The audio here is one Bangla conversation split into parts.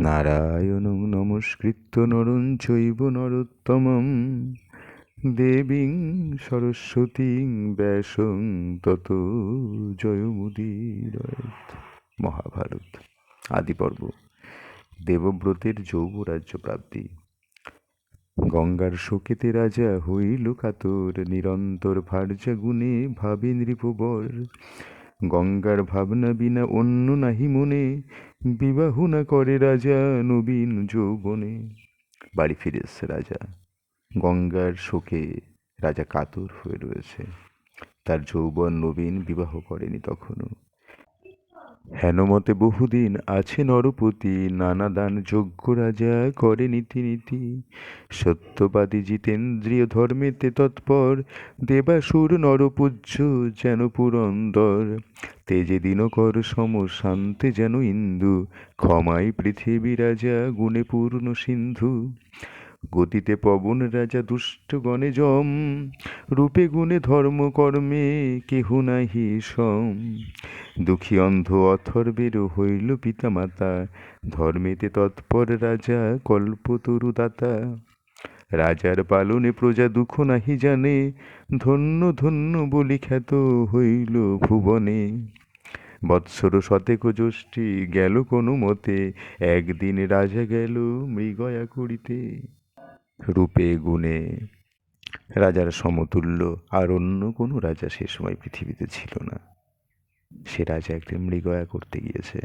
নারায়ণং নমস্কৃত্য নরং চৈব নরোত্তমম। দেবীং সরস্বতীং ব্যাসং তত জয়মুদীরয়েত মহাভারত আদি পর্ব দেবব্রতের যৌবরাজ্য প্রাপ্তি। গঙ্গার শোকেতে রাজা হইল কাতর, নিরন্তর ভার্যা গুণে ভাবে নৃপবর গঙ্গার ভাবনা বিনা অন্য নাহি মনে, বিবাহ না করে রাজা নবীন যৌবনে। বাড়ি ফিরে এসছে রাজা। গঙ্গার শোকে রাজা কাতর হয়ে রয়েছে। তার যৌবন নবীন বিবাহ করেনি তখনও। হেনমতে বহুদিন আছে নরপতি নানা দান যোগ্য রাজা করে নীতি নীতি। সত্যবাদী জিতেন্দ্রীয় ধর্মেতে তৎপর, দেবাসুর নরপূজ্য যেন পুরন্দর। তেজে দিনকর সম শান্তে যেন ইন্দু, ক্ষমাই পৃথিবী রাজা গুণে পূর্ণ সিন্ধু। গতিতে পবন রাজা দুষ্ট গণে জম, রূপে গুণে ধর্ম কর্মে কেহ নাহি সম। দুঃখী অন্ধ অথর্বের হইল পিতামাতা, ধর্মেতে তৎপর রাজা কল্পতরু দাতা। রাজার পালনে প্রজা দুঃখ নাহি জানে, ধন্য ধন্য বলি খ্যাত হইল ভুবনে। বৎসর শতেক জ্যোষ্ঠী গেল কোনো মতে, একদিন রাজা গেল মৃগয়া করিতে রূপে গুণে। রাজার সমতুল্য আর অন্য কোনো রাজা সে সময় পৃথিবীতে ছিল না। সে রাজা একদিন মৃগয়া করতে গিয়েছে।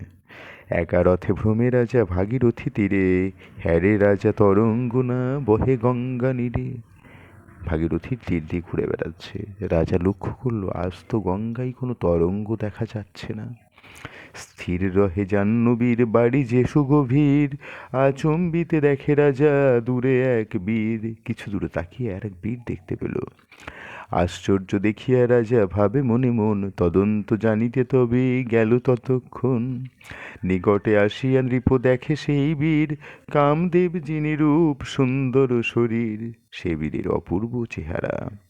একা রথে ভ্রমে রাজা ভাগীরথী তীরে হ্যারে রাজা তরঙ্গনা, বহে গঙ্গা নীরে। ভাগীরথীর তীর দিয়ে ঘুরে বেড়াচ্ছে। রাজা লক্ষ্য করল, আজ তো গঙ্গায় কোনো তরঙ্গ দেখা যাচ্ছে না। স্থির রহে জাহ্নবীর বাড়ি যে সুগভীর। আচম্বিতে দেখে রাজা দূরে এক বীর। কিছু দূরে তাকিয়ে আর এক বীর দেখতে পেল। আশ্চর্য দেখিয়া রাজা ভাবে মনে মন, তদন্ত জানিতে তবে গেল ততক্ষণ। নিকটে আসিয়া নৃপ দেখে সেই বীর, কামদেব যিনি রূপ সুন্দর শরীর, সে বীরের অপূর্ব চেহারা।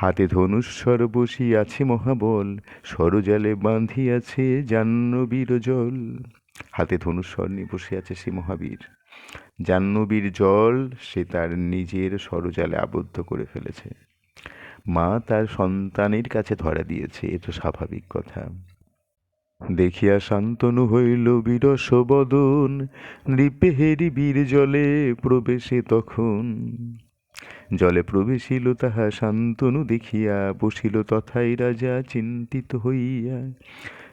হাতে ধনুস্বর বসিয়াছে মহাবল সরজালে বাঁধিয়াছে জাহ্নবীর জল। হাতে ধনুস্বর নিয়ে বসে আছে সে মহাবীর। জাহ্নবীর জল সে তার নিজের সরজালে আবদ্ধ করে ফেলেছে। মা তার সন্তানের কাছে ধরা দিয়েছে, এ তো স্বাভাবিক কথা। দেখিয়া শান্তনু হইল বিরস বদন, নৃপেহেরি বীর জলে প্রবেশে তখন জলে প্রবেশিল তাহা শান্তনু দেখিয়া, বসিল তথাই রাজা চিন্তিত হইয়া।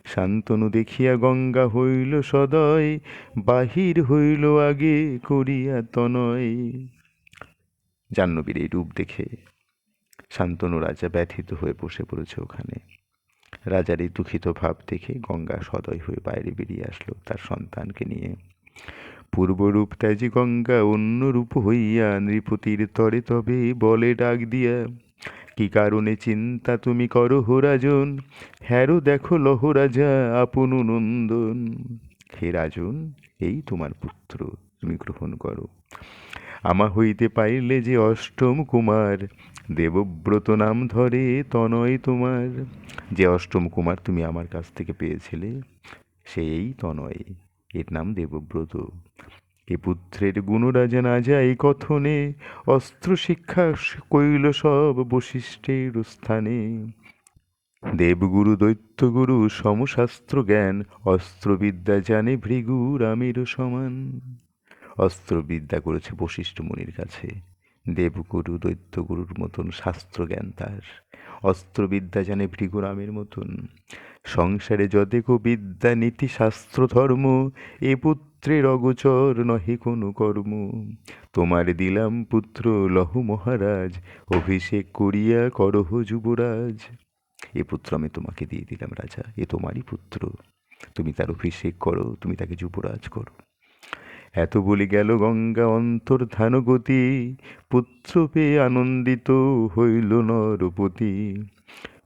শান্তনু দেখিয়া গঙ্গা হইল সদয়, বাহির হইল আগে করিয়া তনয়। জাহ্নবীর এই রূপ দেখে শান্তনু রাজা ব্যথিত হয়ে বসে পড়েছে ওখানে। রাজার এই দুঃখিত ভাব দেখে গঙ্গা সদয় হয়ে বাইরে বেরিয়ে আসলো তার সন্তানকে নিয়ে। পূর্বরূপ ত্যাজি গঙ্গা অন্য রূপ হইয়া নৃপতির তরে তবে বলে ডাক দিয়া, কি কারণে চিন্তা তুমি করো হো রাজন হ্যারো দেখো লহ রাজা আপন নন্দন। হে রাজন, এই তোমার পুত্র, তুমি গ্রহণ করো। আমা হইতে পাইলে যে অষ্টম কুমার, দেবব্রত নাম ধরে তনয় তোমার। যে অষ্টম কুমার তুমি আমার কাছ থেকে পেয়েছিলে, সেই তনয়। এর নাম দেবব্রত। এ পুত্রের গুণরাজা না যায় কথনে, অস্ত্র শিক্ষা কইল সব বশিষ্ঠের স্থানে। দেবগুরু, দৈত্যগুরু, সমশাস্ত্র জ্ঞান, অস্ত্রবিদ্যা জানে ভৃগু রামের সমান। অস্ত্রবিদ্যা করেছে বশিষ্ঠ মুনির কাছে। দেবগুরু, দৈত্যগুরুর মতন শাস্ত্র জ্ঞান তার। অস্ত্রবিদ্যা জানে ভৃগুরামের মতন। সংসারে যদেক বিদ্যা নীতি শাস্ত্র ধর্ম, এ পুত্রের অগোচর নহে কোনো কর্ম। তোমার দিলাম পুত্র লহ মহারাজ, অভিষেক করিয়া করহ যুবরাজ। এ পুত্র আমি তোমাকে দিয়ে দিলাম রাজা, এ তোমারই পুত্র। তুমি তার অভিষেক করো, তুমি তাকে যুবরাজ করো। এত বলি গেল গঙ্গা অন্তর্ধান গতি পুত্র পেয়ে আনন্দিত হইল নরপতি।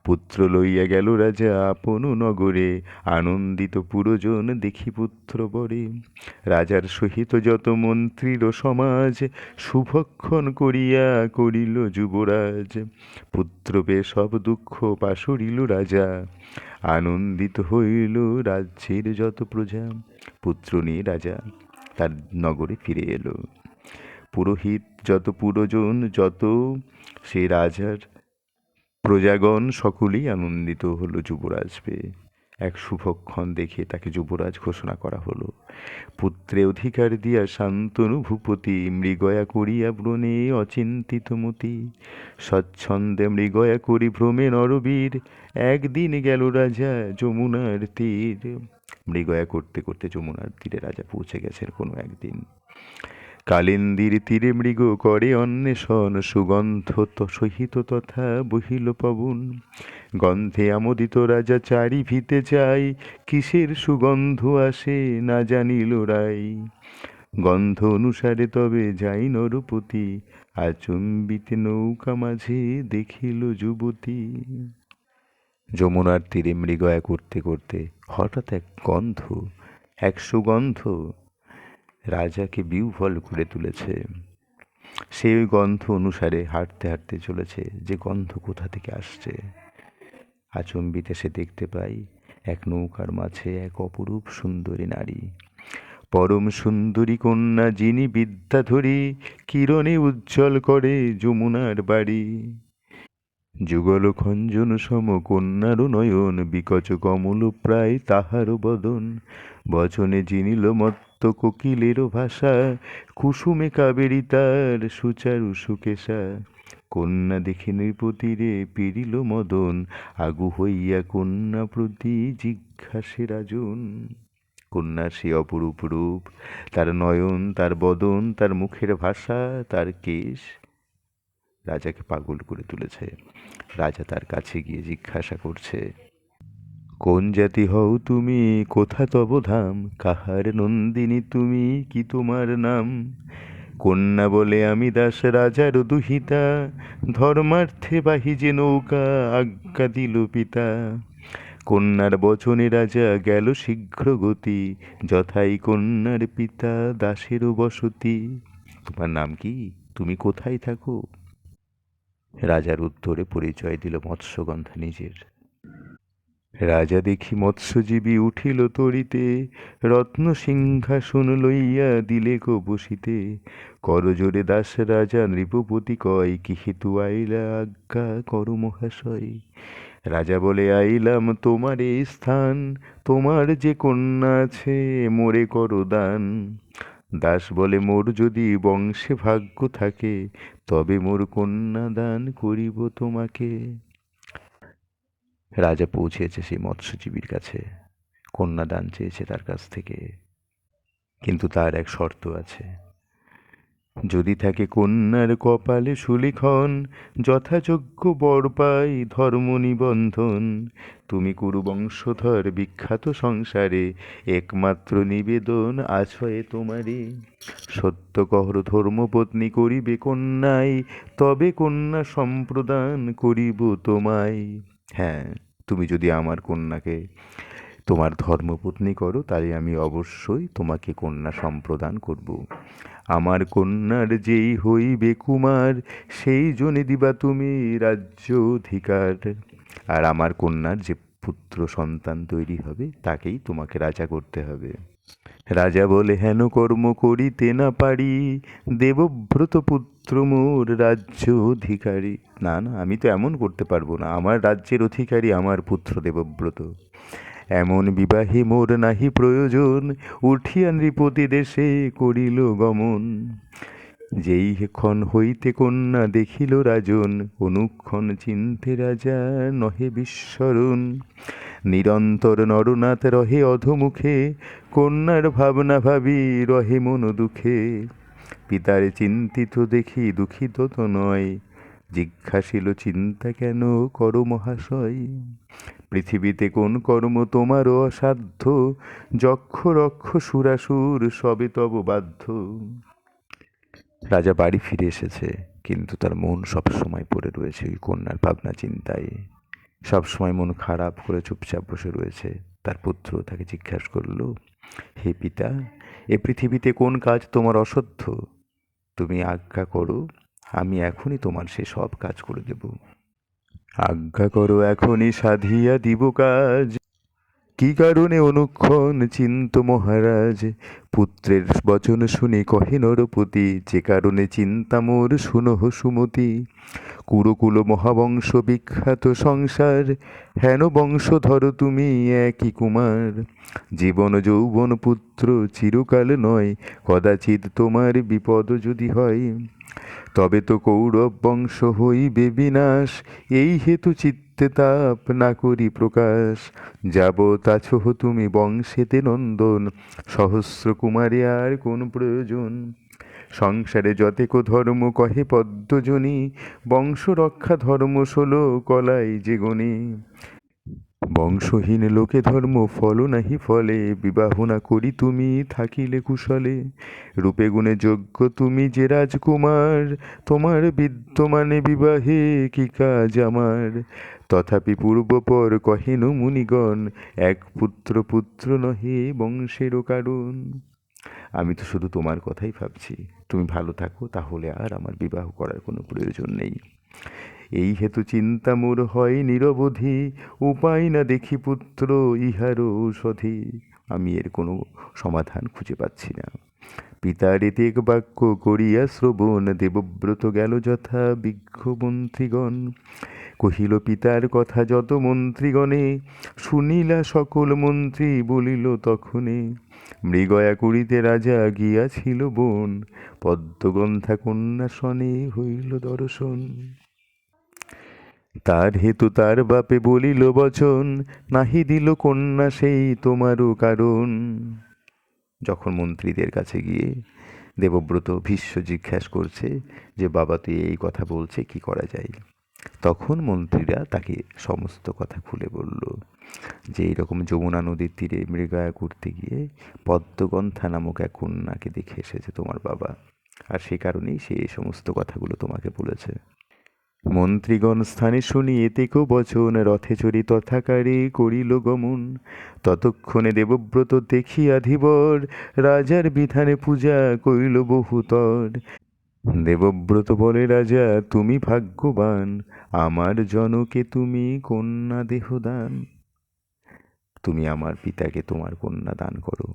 পুত্র লইয়া গেল রাজা আপন নগরে, আনন্দিত পুরজন দেখি পুত্র বরে রাজার সহিত যত মন্ত্রীর সমাজ শুভক্ষণ করিয়া করিল যুবরাজ। পুত্র পেয়ে সব দুঃখ পাশরিল রাজা। আনন্দিত হইল রাজ্যের যত প্রজা। পুত্র নিয়ে রাজা তার নগরে ফিরে এলো। পুরোহিত যত পুরোজন, যত সে রাজার প্রজাগণ, সকলেই আনন্দিত হলো যুবরাজ পেয়ে এক শুভক্ষণ দেখে তাকে যুবরাজ ঘোষণা করা হলো, পুত্রে অধিকার দিয়া শান্তনু ভূপতি, মৃগয়া করিয়া ব্রণে অচিন্তিত মতি। স্বচ্ছন্দে মৃগয়া করি ভ্রমে নরবীর, একদিন গেল রাজা যমুনার তীর। মৃগয়া করতে করতে যমুনার তীরে রাজা পৌঁছে গেছেন কোনো একদিন। কালিন্দির তীরে মৃগ করে অন্বেষণ, সুগন্ধ সহিত তথা বহিল পবন। গন্ধে আমোদিত রাজা চারি ভিতে চাই কিসের সুগন্ধ আসে না জানিল রাই। গন্ধ অনুসারে তবে যাই নরপতি, আচম্বিতে নৌকা মাঝে দেখিল যুবতী। যমুনার তীরে মৃগয়া করতে করতে হঠাৎ এক গন্ধ, এক সুগন্ধ রাজাকে বিহ্বল করে তুলেছে। সেই গন্ধ অনুসারে হাঁটতে হাঁটতে চলেছে, যে গন্ধ কোথা থেকে আসছে? আচম্বিতে সে দেখতে পাই এক নৌকার মাঝে এক অপরূপ সুন্দরী নারী। পরম সুন্দরী কন্যা যিনি বিদ্যাধরী, কিরণে উজ্জ্বল করে যমুনার বাড়ি। যুগল খঞ্জন সম কন্যার নয়ন, বিকচ কমল প্রায় তাহার বদন। বচনে জিনিল মত্ত কোকিলেরও ভাষা, কুসুমে কাবেরী তার সুচারু সুকেশা। কন্যা দেখে নৃপতিরে পিরিল মদন, আগু হইয়া কন্যা প্রতি জিজ্ঞাসে রাজন। কন্যার সে অপরূপ রূপ, তার নয়ন, তার বদন, তার মুখের ভাষা, তার কেশ। রাজাকে পাগল করে তুলেছে। রাজা তার কাছে গিয়ে জিজ্ঞাসা করছে, কোন জাতি হও তুমি? কোথা তব ধাম কাহার নন্দিনী তুমি? কি তোমার নাম? কন্যা বলে আমি দাস রাজার দুহিতা। ধর্মার্থে বাহি যে নৌকা, আজ্ঞা দিল পিতা। কন্যার বচনে রাজা গেল শীঘ্র গতি। যথাই কন্যার পিতা দাসেরও বসতি। তোমার নাম কি? তুমি কোথায় থাকো? রাজার উত্তরে পরিচয় দিল মৎস্যগন্ধা নিজের। রাজা দেখি মৎস্যজীবী উঠিল তরিতে, রত্ন সিংহাসন লইয়া দিলে গো বসিতে করজোরে দাস রাজা নৃপপতি কয়, কি হেতু আইলা আজ্ঞা কর মহাশয় রাজা বলে, আইলাম তোমার এই স্থান, তোমার যে কন্যা আছে, মোরে করো দান। দাস বলে মোর যদি বংশে ভাগ্য থাকে, তবে মোর কন্যা দান করিব তোমাকে। রাজা পৌঁছেছে সেই মৎস্যজীবীর কাছে, কন্যাদান চেয়েছে তার কাছ থেকে। কিন্তু তার এক শর্ত আছে। যদি থাকে কন্যার কপালে সুলিখন, যথাযোগ্য বর পাই ধর্ম নিবন্ধন। তুমি কুরু বংশধর বিখ্যাত সংসারে, একমাত্র নিবেদন আছয়ে তোমারে। সত্য কহর ধর্মপত্নী করিবে কন্যাই, তবে কন্যা সম্প্রদান করিব তোমায়। হ্যাঁ তুমি যদি আমার কন্যাকে তোমার ধর্মপত্নী করো তাহলে আমি অবশ্যই তোমাকে কন্যা সম্প্রদান করব। আমার কন্যার যেই হইবে কুমার, সেই জনে দিবা তুমি রাজ্য অধিকার। আর আমার কন্যার যে পুত্র সন্তান তৈরি হবে, তাকেই তোমাকে রাজা করতে হবে। রাজা বলে, হেন কর্ম করিতে না পারি, দেবব্রত পুত্র মোর রাজ্য অধিকারী। না না, আমি তো এমন করতে পারব না, আমার রাজ্যের অধিকারী আমার পুত্র দেবব্রত। এমন বিবাহে মোর নাহি প্রয়োজন, উঠিয়া নৃপতি দেশে করিল গমন। যেই ক্ষণ হইতে কন্যা দেখিল রাজন, অনুক্ষণ চিন্তে রাজা নহে বিস্মরণ। নিরন্তর নরনাথ রহে অধমুখে, কন্যার ভাবনা ভাবি রহে মন দুঃখে। পিতারে চিন্তিত দেখি দুঃখিত তো নয়, জিজ্ঞাসিল, চিন্তা কেন কর মহাশয়? পৃথিবীতে কোন কর্ম তোমার অসাধ্য? যক্ষ, রক্ষ, সুরাসুর, সবে তব বাধ্য। রাজা বাড়ি ফিরে এসেছে, কিন্তু তার মন সবসময় পড়ে রয়েছে ওই কন্যার ভাবনা চিন্তায়। সবসময় মন খারাপ করে চুপচাপ বসে রয়েছে। তার পুত্র তাকে জিজ্ঞাসা করল, হে পিতা, এ পৃথিবীতে কোন কাজ তোমার অসহ্য তুমি আজ্ঞা করো, আমি এখনই তোমার সে সব কাজ করে দেব। আজ্ঞা করো এখনই সাধিয়া দিব কাজ। কি কারণে অনুক্ষণ চিন্ত মহারাজ? পুত্রের বচন শুনে কহে নরপতি, যে কারণে চিন্তা মোর শুনহ সুমতি। কুরকুল মহাবংশ বিখ্যাত সংসার, হেন বংশধর তুমি একই কুমার। জীবন যৌবন পুত্র চিরকাল নয়, কদাচিৎ তোমার বিপদ যদি হয়। তবে তো কৌরব বংশ হইবে বিনাশ, এই হেতু চিত্তে তাপ না করি প্রকাশ। যাবৎ আছোহ তুমি বংশেতে নন্দন, সহস্র কুমারে আর কোন প্রয়োজন? সংসারে যতেক ধর্ম কহে পদ্মজনী বংশ রক্ষা ধর্ম ষোলো কলাই যে বংশহীন লোকে ধর্ম ফল নাহি ফলে, বিবাহ না করি তুমি, থাকিলে কুশলে। রূপে গুণে যোগ্য তুমি যে রাজকুমার, তোমার বিদ্যমানে বিবাহে কি কাজ আমার? তথাপি পূর্বপর কহেন মুনিগণ, এক পুত্র পুত্র নহে বংশেরও কারণ। আমি তো শুধু তোমার কথাই ভাবছি। তুমি ভালো থাকো, তাহলে আর আমার বিবাহ করার কোনো প্রয়োজন নেই। এই হেতু চিন্তা মোর হয় নিরবধি, উপায় না দেখি পুত্র, ইহার ঔষধি। আমি এর কোনো সমাধান খুঁজে পাচ্ছি না। পিতার এতেক বাক্য করিয়া শ্রবণ, দেবব্রত গেল যথা বিজ্ঞ মন্ত্রীগণ। কহিল, পিতার কথা যত মন্ত্রীগণে, শুনিলা সকল মন্ত্রী বলিল তখনে মৃগয়া করিতে রাজা গিয়াছিল বোন পদ্মগন্থা কন্যা সনে হইল দর্শন। তার হেতু তার বাপে বলিল, বচন, নাহি দিল কন্যা সেই তোমারও কারণ। যখন মন্ত্রীদের কাছে গিয়ে দেবব্রত ভীষ্ম জিজ্ঞাসা করছে যে, বাবা, তুই এই কথা বলছে, কি করা যায়? তখন মন্ত্রীরা তাকে সমস্ত কথা খুলে বলল যে এইরকম যমুনা নদীর তীরে মৃগয়া করতে গিয়ে পদ্মগন্থা নামক এক কন্যাকে দেখে এসেছে তোমার বাবা। আর সে কারণেই সে এই সমস্ত কথাগুলো তোমাকে বলেছে। মন্ত্রীগণ স্থানে শুনি এতেক বচন রথে চড়ি তথাকারে করিল গমন। ততক্ষণে দেবব্রত দেখিয়া ধীবর রাজার বিধানে পূজা করিল বহুতর। দেবব্রত বলে, রাজা, তুমি ভাগ্যবান। আমার জনকে তুমি কন্যা দেহ দান তুমি আমার পিতাকে তোমার কন্যা দান করো।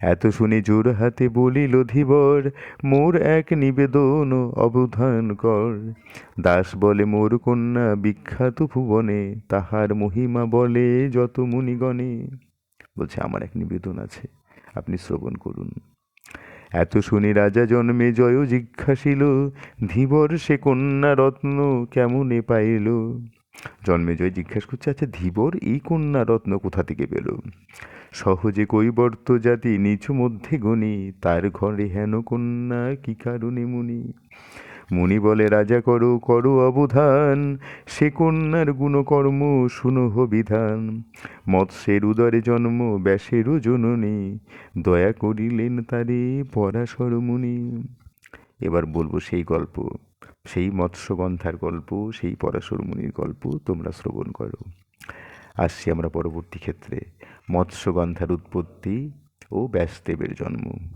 এত শুনে জোর হাতে বলিল ধীবর, মোর এক নিবেদন অবধান কর। দাস বলে, মোর কন্যা বিখ্যাত ভুবনে, তাহার মহিমা বলে যত মুনিগণে। বলছে, আমার এক নিবেদন আছে, আপনি শ্রবণ করুন। এত শুনি রাজা জন্মে জয় জিজ্ঞাসিল, ধীবর সে কন্যা রত্ন কেমনে পাইল? জন্মে জয় জিজ্ঞাসা করছে আচ্ছা ধীবর এই কন্যা রত্ন কোথা থেকে পেল? সহজে কৈবর্ত জাতি নিচু মধ্যে গণি, তার ঘরে হেন কন্যা কি কারণে মুনি? মুনি বলে, রাজা করো করো অবধান। সে কন্যার গুণকর্ম শুনহ বিধান মৎস্যের উদরে জন্ম, ব্যাসেরও জননী। দয়া করিলেন তারে পরাশর মুনি। এবার বলব সেই গল্প, সেই মৎস্যগন্ধার গল্প, সেই পরাশর মুনির গল্প তোমরা শ্রবণ করো। আসছি আমরা পরবর্তী ক্ষেত্রে, মৎস্যগন্ধার উৎপত্তি ও ব্যাসদেবের জন্ম।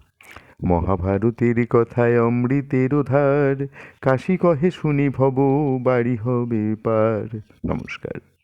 মহাভারতের কথায় অমৃতের ধার কাশি কহে শুনি ভব বাড়ি হবে পার। নমস্কার।